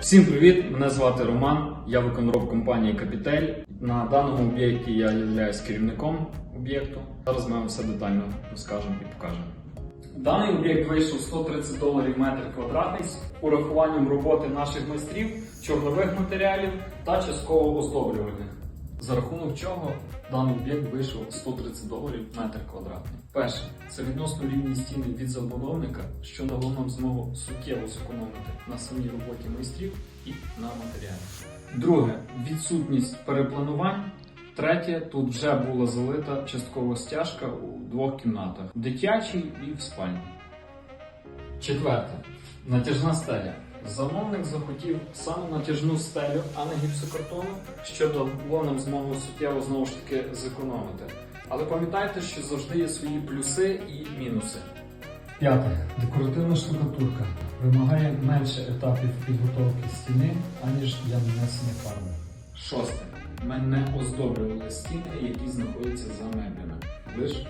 Всім привіт! Мене звати Роман. Я виконроб компанії Капітель. На даному об'єкті я являюсь керівником об'єкту. Зараз ми вам все детально розкажемо і покажемо. Даний об'єкт вийшов 130 доларів метр квадратний з урахуванням роботи наших майстрів, чорнових матеріалів та частково оздоблювальних. За рахунок чого даний об'єкт вийшов 130 доларів метр квадратний. Перше, це відносно рівні стіни від забудовника, що дало нам змогу суттєво зекономити на самій роботі майстрів і на матеріалі. Друге, відсутність перепланувань. Третє, тут вже була залита часткова стяжка у двох кімнатах: в дитячій і в спальні. Четверте. Натяжна стеля. Замовник захотів саме натяжну стелю, а не гіпсокартону, що дало нам змогу суттєво знову ж таки зекономити. Але пам'ятайте, що завжди є свої плюси і мінуси. П'яте. Декоративна штукатурка вимагає менше етапів підготовки стіни, аніж для нанесення фарби. Шосте. Ми не оздоблювали стіни, які знаходяться за меблями, лише.